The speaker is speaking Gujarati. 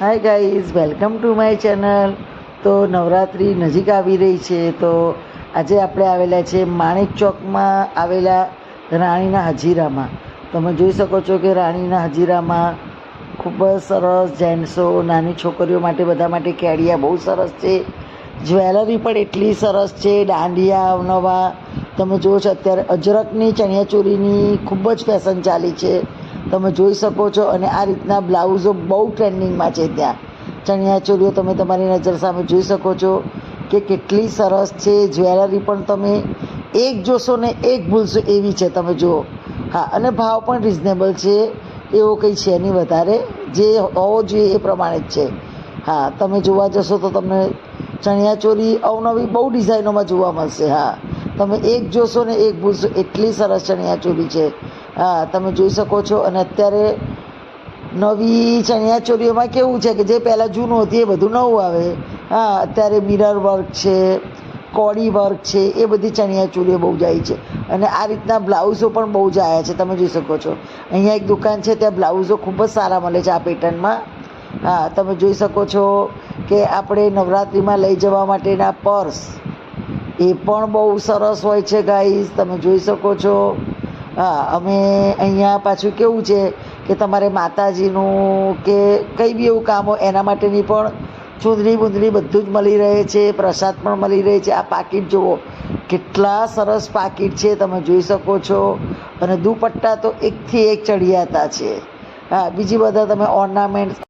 Hi guys welcome to my channel તો નવરાત્રિ નજીક આવી રહી છે, તો આજે આપણે આવેલા છે માણેક ચોકમાં આવેલા રાણીના હજીરામાં. તમે જોઈ શકો છો કે રાણીના હજીરામાં ખૂબ જ સરસ જેન્ટ્સો, નાની છોકરીઓ માટે, બધા માટે કેડિયા બહુ સરસ છે. જ્વેલરી પણ એટલી સરસ છે, દાંડિયા, અવનવા. તમે જુઓ છો અત્યારે અજરકની ચણિયાચોળીની ખૂબ જ ફેશન ચાલી છે. તમે જોઈ શકો છો અને આ રીતના બ્લાઉઝો બહુ ટ્રેન્ડિંગમાં છે ત્યાં. ચણિયાચોળીઓ તમે તમારી નજર સામે જોઈ શકો છો કે કેટલી સરસ છે, જ્વેલરી પણ તમે એક જોશો ને એક ભૂલશો એવી છે તમે જુઓ. હા, અને ભાવ પણ રિઝનેબલ છે, એવો કંઈ છે નહીં વધારે, જે હોવો જોઈએ એ પ્રમાણે જ છે. હા, તમે જોવા જશો તો તમને ચણિયાચોળી અવનવી બહુ ડિઝાઇનોમાં જોવા મળશે. હા, તમે એક જોશો ને એક ભૂલશો, એટલી સરસ ચણિયાચોળી છે. હા, તમે જોઈ શકો છો. અને અત્યારે નવી ચણિયાચોળીઓમાં કેવું છે કે જે પહેલાં જૂનું હતું, એ બધું નવું આવે. હા, અત્યારે મિરર વર્ક છે, કોડી વર્ક છે, એ બધી ચણિયાચોળીઓ બહુ જાય છે. અને આ રીતના બ્લાઉઝો પણ બહુ જ આવ્યા છે, તમે જોઈ શકો છો. અહીંયા એક દુકાન છે, ત્યાં બ્લાઉઝો ખૂબ જ સારા મળે છે આ પેટર્નમાં. હા, તમે જોઈ શકો છો કે આપણે નવરાત્રિમાં લઈ જવા માટેના પર્સ, એ પણ બહુ સરસ હોય છે, ગાઈઝ. તમે જોઈ શકો છો. હા, અમે અહીંયા પાછું કેવું છે કે તમારે માતાજીનું કે કંઈ બી એવું કામ હોય, એના માટેની પણ ચૂંદડી બુંદડી બધું જ મળી રહે છે, પ્રસાદ પણ મળી રહે છે. આ પાકીટ જુઓ, કેટલા સરસ પાકીટ છે, તમે જોઈ શકો છો. અને દુપટ્ટા તો એકથી એક ચડિયાતા છે. હા, બીજી બધા તમે ઓર્નામેન્ટ